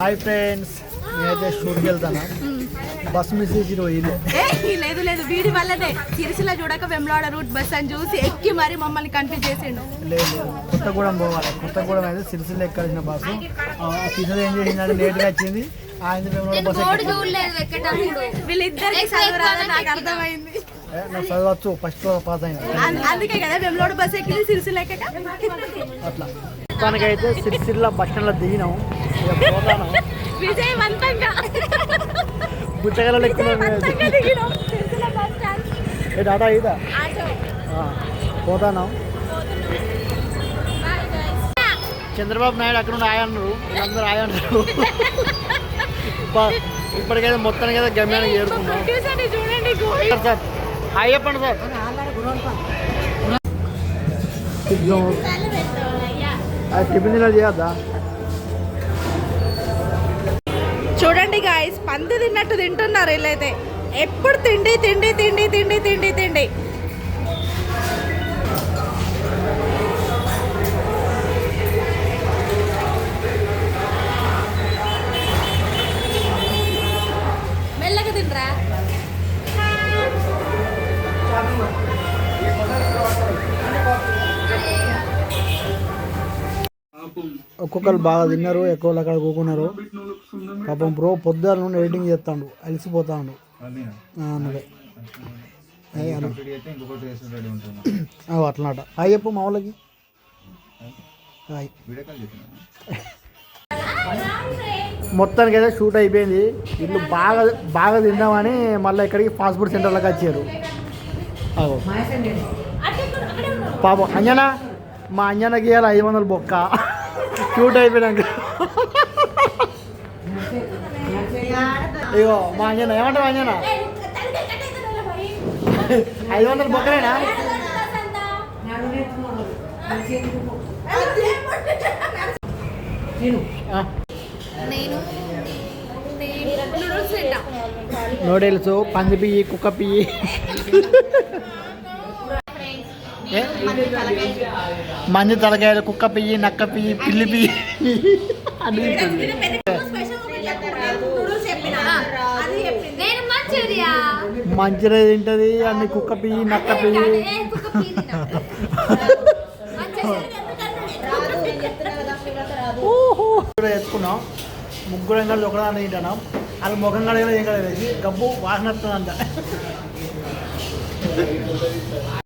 Hi friends నేనైతే షూట్కి వెళ్తాను? Bus miss చేసి పోయింది ఏ, లేదు లేదు. వీడి వల్లనే సిరిసిల్ల చూడక వెమ్లాడ రూట్ బస్ అని చూసి ఎక్కి మరి మమ్మల్ని కన్ఫ్యూజ్ చేసిండు. లేదు లేదు. కొత్తగూడెం పోవాలి. కొత్తగూడెం అయితే సిరిసిల్ల ఎక్కాల్సిన బస్సు టీచర్ ఏం చేసిందంటే లేట్గా వచ్చింది. ఎక్కి చదవచ్చు. ఫస్ట్ క్లాస్ పాస్ అయినా. అం- అందుకే కదా వెమ్లాడ బస్ ఎక్కింది సిరిసిల్ల ఎక్కక? అట్లా. మొత్తానికైతే సిరిసిల్ల బస్ స్టాండ్లో దిగినాం. ఇక పోతాను విజయవంతంగా. బుచ్చగల ఏ టాటా ఇదా పోతాను? చంద్రబాబు నాయుడు అక్కడ నుండి ఆయన్నారు అందరూ ఆయన్నారు ఇప్పటికైతే మొత్తానికి అయితే గమ్యానికి చేరుకున్నాం. Sir sir. హాయ్ చెప్పండి సార్ అది టిఫిన్ తిన్నా చేయొద్దా? చూడండి గాయస్ పంది తిన్నట్టు తింటున్నారు వీళ్ళైతే. ఎప్పుడు తిండి తిండి తిండి తిండి తిండి తిండి. మెల్లగా తినరా? ఒక్కొక్కరు బాగా తిన్నారు ఎక్కువ అక్కడ కూకున్నారు. పాపం బ్రో పొద్దున్న నుండి ఎడిటింగ్ చేస్తాడు అలసిపోతాడు. అట్లనట. హాయ్ చెప్పు మా వాళ్ళకి. హాయ్. మొత్తానికి అయితే షూట్ అయిపోయింది. వీళ్ళు బాగా బాగా తిందామని మళ్ళీ ఇక్కడికి ఫాస్ట్ ఫుడ్ సెంటర్లోకి వచ్చారు. పాపం అంజనా మా అంజనకి ఇవాళ ఐదు వందలు బొక్క. షూట్ అయిపోయినాక ఇగో మా అంజన ఏమంటావు అంజన ఐదు వందలు బొక్కనేనా ఆ, నేను నూడిల్స్ తింటా నూడిల్స్ పంది పియ్యి కుక్క పియ్యి ఏ? మంది తలకాయలు కుక్క పియ్యి నక్క పియ్యి పిల్లి పియ్యి. అన్ని తింటుంది. అన్ని కుక్క పియ్యి నక్క పియ్యి. వేసుకున్నాం. ముగ్గురు ఎంగళ్ళు ఒకదాన్ని తింటున్నాం. అది ముఖం కడిగిన ఏం గబ్బు వాసన వస్తుందంట.